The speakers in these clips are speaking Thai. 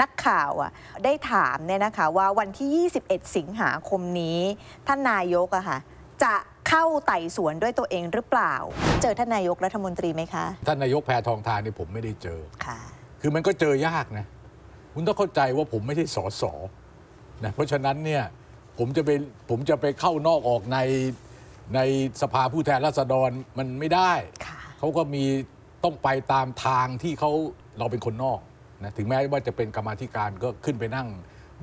นักข่าวอะได้ถามเนี่ยนะคะว่าวันที่ 21 สิงหาคมนี้ ท่านนายกอะค่ะจะเข้าไต่สวนด้วยตัวเองหรือเปล่า เจอท่านนายกรัฐมนตรีไหมคะ ท่านนายกแพทองทานนี่ผมไม่ได้เจอ ค่ะ คือมันก็เจอยากนะ คุณต้องเข้าใจว่าผมไม่ใช่สอสอนะเพราะฉะนั้นเนี่ยผมจะไปผมจะไปเข้านอกออกในในสภาผู้แทนราษฎรมันไม่ได้ ค่ะ เขาก็มีต้องไปตามทางที่เขาเราเป็นคนนอก นะถึงแม้ว่าจะเป็นกรรมาธิการก็ขึ้นไปนั่ง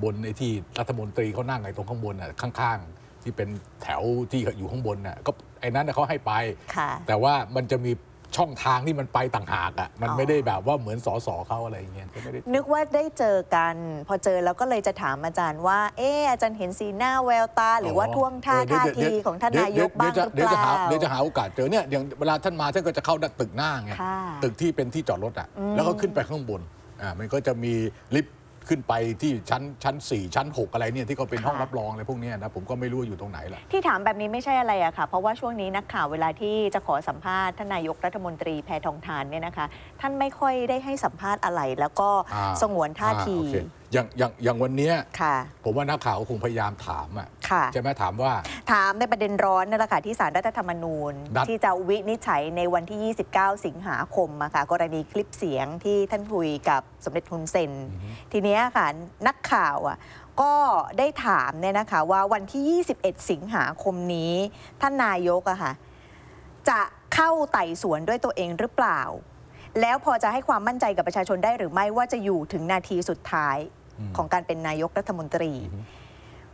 บนในที่รัฐมนตรีเขานั่งไอ้ตรงข้างบนน่ะข้างๆ ที่เป็นแถวที่อยู่ข้างบนน่ะก็ไอ้นั้นน่ะเขาให้ไป ค่ะ แต่ว่ามันจะมีช่องทางที่มันไปต่างหากอะมันอ๋อไม่ได้แบบว่าเหมือนสอสอเขาอะไรอย่างเงี้ยก็ไม่ได้ นึกว่าได้เจอกัน พอเจอแล้วก็เลยจะถามอาจารย์ว่า เอออาจารย์เห็นสีหน้าแววตา หรือว่าท่วงท่าเออเดี๋ยวท่าเดี๋ทียวของท่านนายกเดี๋บ้างจะหรือเปเดี๋ยวจะล่าหาเดี๋ยวจะหาโอกาสเจอเนี่ยอย่างเวลาท่านมาท่านก็จะเข้าตึกหน้าไงค่ะตึกที่เป็นที่จอดรถอะอืมแล้วก็ขึ้นไปข้างบน อ่ามันก็จะมีลิฟต์ขึ้นไปที่ชั้นชั้น 4 ชั้น 6 อะไรเนี่ยที่เขาเป็นห้องรับรองอะไรพวกเนี้ยนะผมก็ไม่รู้ว่าอยู่ตรงไหนแหละที่ถามแบบนี้ไม่ใช่อะไรอะค่ะ เพราะว่าช่วงนี้นักข่าวเวลาที่จะขอสัมภาษณ์ท่านนายกรัฐมนตรีแพทองทานเนี่ยนะคะ ท่านไม่ค่อยได้ให้สัมภาษณ์อะไร แล้วก็อ่าสงวนท่าที อ่โอเค อย่างอย่างอย่างวันเนี้ยค่ะ ผมว่านักข่าวก็คงพยายามถามอะค่ะ ใช่ไหมถามว่า ถามในประเด็นร้อนนั่นแหละค่ะที่สารรัฐธรรมนูญ นัด ที่จะวินิจฉัยในวันที่ 29 สิงหาคมอะค่ะกรณีคลิปเสียงที่ท่านคุยกับสมเด็จฮุนเซน ทีเนี้ยค่ะนักข่าวอะก็ได้ถามเนี่ยนะคะว่าวันที่ 21 สิงหาคมนี้ ท่านนายกอะค่ะ จะเข้าไต่สวนด้วยตัวเองหรือเปล่า แล้วพอจะให้ความมั่นใจกับประชาชนได้หรือไม่ว่าจะอยู่ถึงนาทีสุดท้ายอืมของการเป็นนายกรัฐมนตรี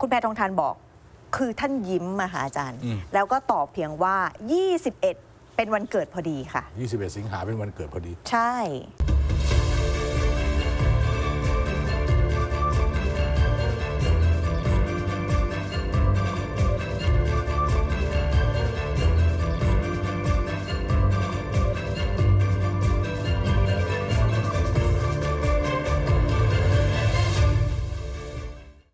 คุณแพทองทานบอกคือท่านยิ้มมาหาอาจารย์อืมแล้วก็ตอบเพียงว่า 21 เป็นวันเกิดพอดีค่ะ 21 สิงหาเป็นวันเกิดพอดี ใช่ผ